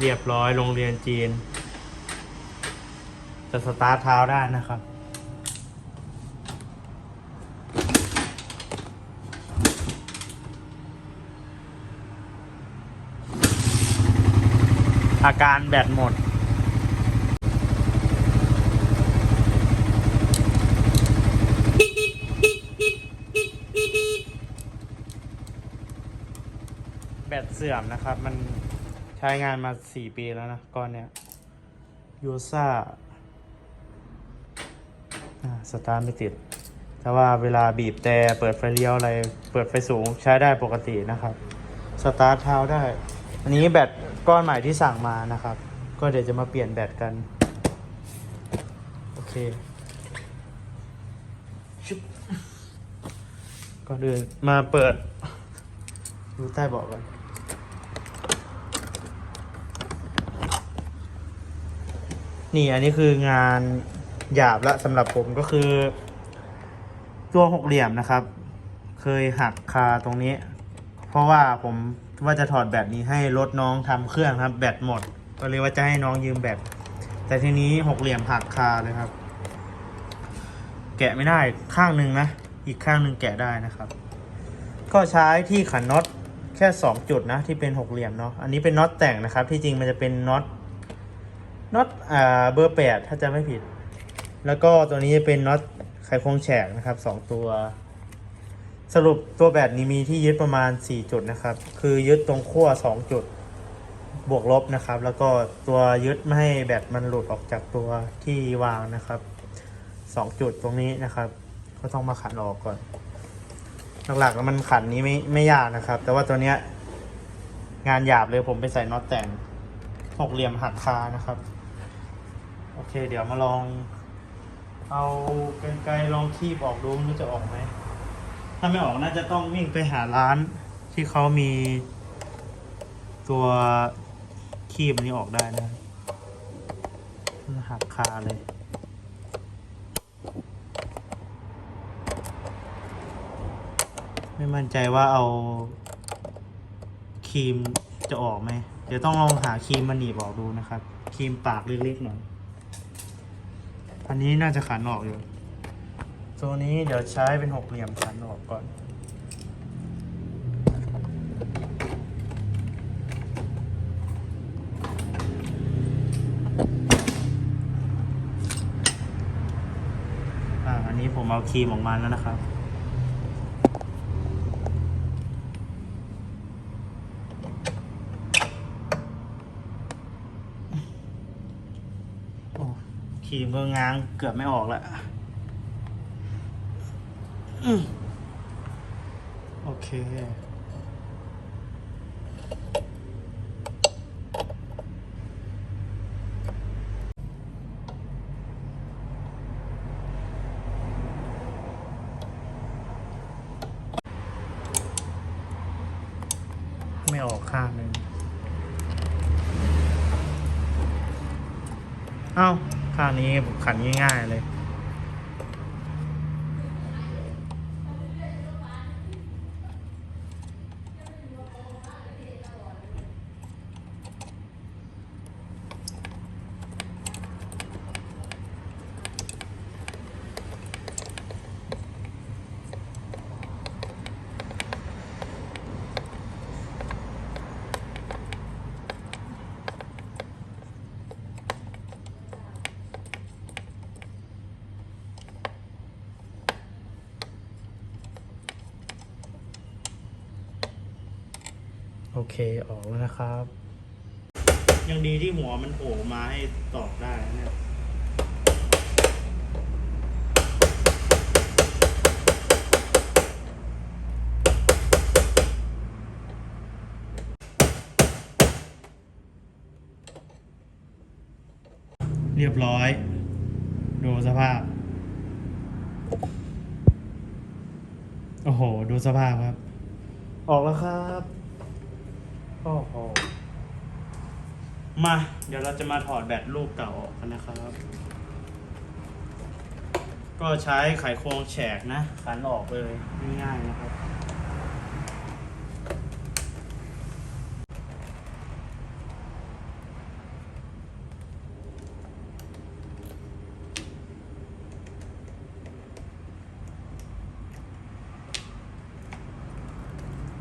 เรียบร้อยโรงเรียนจีน จะสตาร์ทเท้าได้นะครับ อาการแบตหมด แบตเสื่อมนะครับมัน ใช้งานมาสี่ปีแล้วนะก้อนเนี้ยยูซ่าสตาร์ทไม่ติด แต่ว่าเวลาบีบแต่เปิดไฟเลี้ยวอะไร เปิดไฟสูงใช้ได้ปกตินะครับ สตาร์ทเท้าได้ อันนี้แบตก้อนใหม่ที่สั่งมานะครับ ก็เดี๋ยวจะมาเปลี่ยนแบตกัน โอเคชุบก่อนอื่นมาเปิดดูใต้เบาะก่อน นี่อันนี้คืองานหยาบละสำหรับผมก็คือ ตัวหกเหลี่ยมนะครับ เคยหักคาตรงนี้ เพราะว่าผมว่าจะถอดแบตนี้ให้รถน้องทำเครื่องครับ แบตหมด ก็เลยว่าจะให้น้องยืมแบตแต่ทีนี้หกเหลี่ยมหักคาเลยครับ แกะไม่ได้ข้างหนึ่งนะ อีกข้างหนึ่งแกะได้นะครับ ก็ใช้ที่ขันน็อตแค่ 2 จุดนะที่เป็นหกเหลี่ยมเนาะอันนี้เป็นน็อตแต่งนะครับ ที่จริงมันจะเป็นน็อต น็อตอ่าเบอร์แปดถ้าจะไม่ผิด แล้วก็ตัวนี้จะเป็นน็อตไขควงแฉกนะครับสองตัว สรุปตัวแบตนี้มีที่ยึดประมาณ 4 จุดนะครับ คือยึดตรงขั้ว2 จุด บวกลบนะครับ แล้วก็ตัวยึดไม่ให้แบตมันหลุดออกจากตัวที่วางนะครับ 2 จุดตรงนี้นะครับ ก็ต้องมาขันออกก่อน หลักๆแล้วมันขันนี้ไม่ไม่ยากนะครับ แต่ว่าตัวเนี้ยงานหยาบเลยผมไปใส่น็อตแต่งหกเหลี่ยมหักคานะครับ โอเค เดี๋ยวมาลอง เอากรรไกรลองคีบออกดูมันจะออกไหม ถ้าไม่ออกน่าจะต้องวิ่งไปหาร้าน ที่เขามีตัวคีบอันนี้ออกได้นะมันหักคาเลยไม่มั่นใจว่าเอาครีมจะออกไหม เดี๋ยวต้องลองหาครีมมาหนีบออกดูนะครับ ครีมปากเล็กๆหน่อย อันนี้น่าจะขันออกอยู่ตัวนี้เดี๋ยวใช้เป็นหกเหลี่ยมขันออกก่อน อ่าอันนี้ผมเอาครีมออกมาแล้วนะครับ ครีมก็ง้างเกือบไม่ออกแล้วอืมโอเค ไม่ออกข้างหนึ่งเอ้า ข้านี้ผมขันง่ายๆเลย โอเคออกแล้วนะครับ ยังดีที่หัวมันโผล่มาให้ตอกได้นะเนี่ยเรียบร้อย ดูสภาพ โอ้โห ดูสภาพครับ ออกแล้วครับ โอ้โห มา เดี๋ยวเราจะมาถอดแบตลูกเก่าออกกันนะครับ ก็ใช้ไขควงแฉกนะ ขันออกเลยง่ายๆนะครับ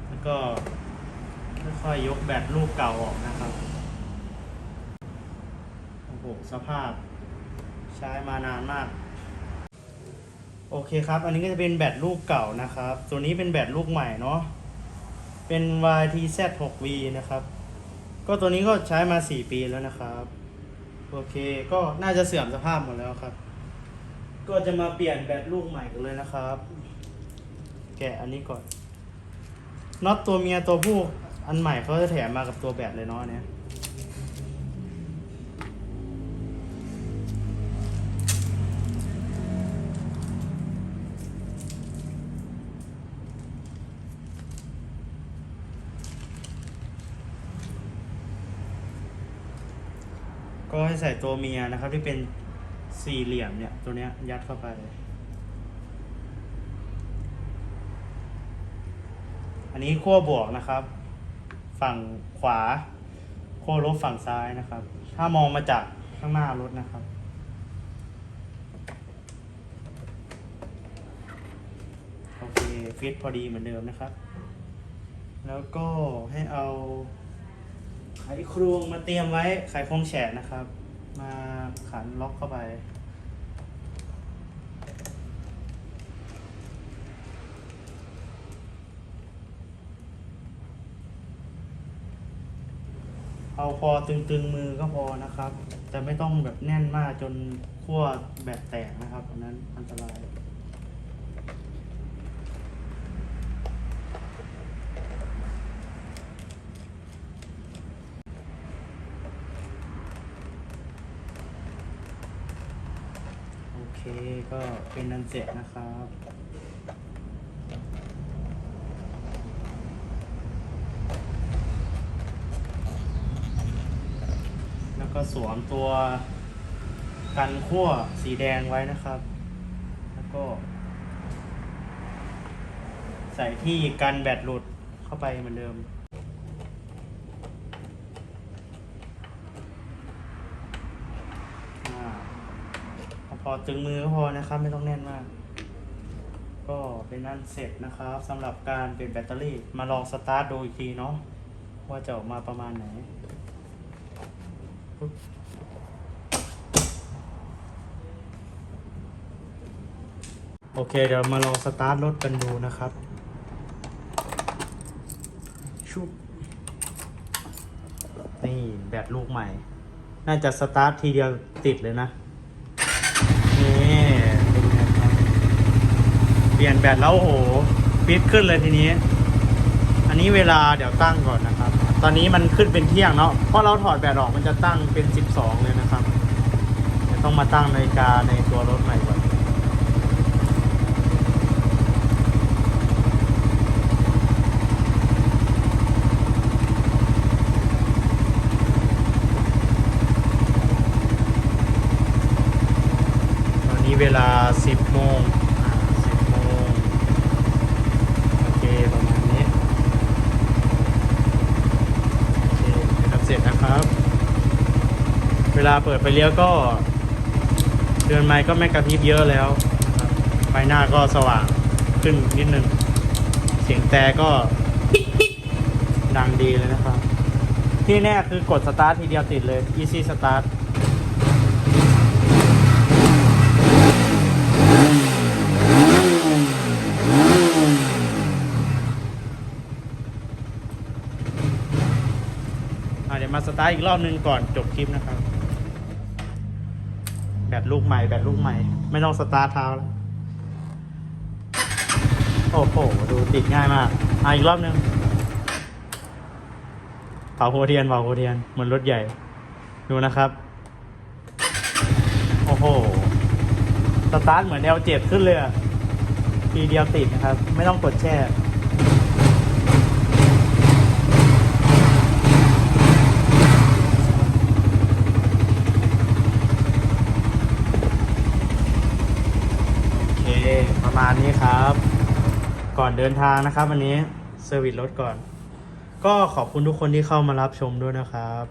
แล้วก็ ค่อยๆยกแบตลูกเก่าออกนะครับ โอ้โห สภาพใช้มานานมาก โอเคครับ อันนี้ก็จะเป็นแบตลูกเก่านะครับ ตัวนี้เป็นแบตลูกใหม่เนาะ เป็น YTZ 6V นะครับ ก็ตัวนี้ก็ใช้มา 4 ปีแล้วนะครับ โอเค ก็น่าจะเสื่อมสภาพหมดแล้วครับ ก็จะมาเปลี่ยนแบตลูกใหม่กันเลยนะครับ แกะอันนี้ก่อนน็อตตัวเมียตัวผู้ อันใหม่เขาจะแถมมากับตัวแบตเลยเนาะอันเนี้ยก็ให้ใส่ตัวเมียนะครับ ที่เป็นสี่เหลี่ยมเนี่ย ตัวเนี้ยยัดเข้าไปอันนี้ขั้วบวกนะครับ ฝั่งขวาขั้วลบฝั่งซ้ายนะครับ ถ้ามองมาจากข้างหน้ารถนะครับ โอเคฟิตพอดีเหมือนเดิมนะครับ แล้วก็ให้เอาไขครวงมาเตรียมไว้ไขควงแฉะนะครับ มาขันล็อกเข้าไป เอาพอตึงๆมือก็พอนะครับ แต่ไม่ต้องแบบแน่นมากจนขั้วแบบแตกนะครับอันนั้นอันตรายโอเคก็เป็นนันเสร็จนะครับ แล้ว ก็สวมตัวกันขั้วสีแดงไว้นะครับ แล้วก็ ใส่ที่กันแบตหลุดเข้าไปเหมือนเดิมอพอตึงมือก็พอนะครับ ไม่ต้องแน่นมาก ก็เป็นนั่นเสร็จนะครับสำหรับการเปลี่ยนแบตเตอรี่มาลองสตาร์ทดูอีกทีเนาะว่าจะออกมาประมาณไหน โอเค เดี๋ยวมาลองสตาร์ทรถกันดูนะครับ ชุบ นี่แบตลูกใหม่ น่าจะสตาร์ททีเดียวติดเลยนะ นี่เป็นไงครับ เปลี่ยนแบตแล้วโอ้โหฟิตขึ้นเลยทีนี้ อันนี้เวลาเดี๋ยวตั้งก่อนนะครับ ตอนนี้มันขึ้นเป็นเที่ยงเนาะเพราะเราถอดแบตออกมันจะตั้งเป็น 12 เลยนะครับ ต้องมาตั้งนาฬิกาในตัวรถใหม่ก่อนตอนนี้เวลา 10 โมงอ่า10 โมง โอเค ประมาณนี้ โอเคทำ เสร็จนะครับ เวลาเปิดไปเลี้ยวก็เดือนไม้ก็ไม่กระพริบเยอะแล้วไฟหน้าก็สว่างขึ้นนิดนึง เสียงแต่ก็ดังดีเลยนะครับ ที่แน่คือกดสตาร์ททีเดียวติดเลย easy start อะเดี๋ยวมาส ตาร์ทอีกรอบนึงก่อนจบคลิปนะครับ แบตลูกใหม่แบตลูกใหม่ ไม่ต้องสตาร์ทเท้าแล้วโอ้โหดูติดง่ายมากอะอีกรอบนึงเผาหัวเทียนเผาหัวเทียนเหมือนรถใหญ่ ดูนะครับ โอ้โห สตาร์ทเหมือน L7 ขึ้นเลยอะทีเดียวติดนะครับ ไม่ต้องกดแช่ โอเค ประมาณนี้ครับ ก่อนเดินทางนะครับ วันนี้เซอร์วิสรถก่อน ก็ขอบคุณทุกคนที่เข้ามารับชมด้วยนะครับ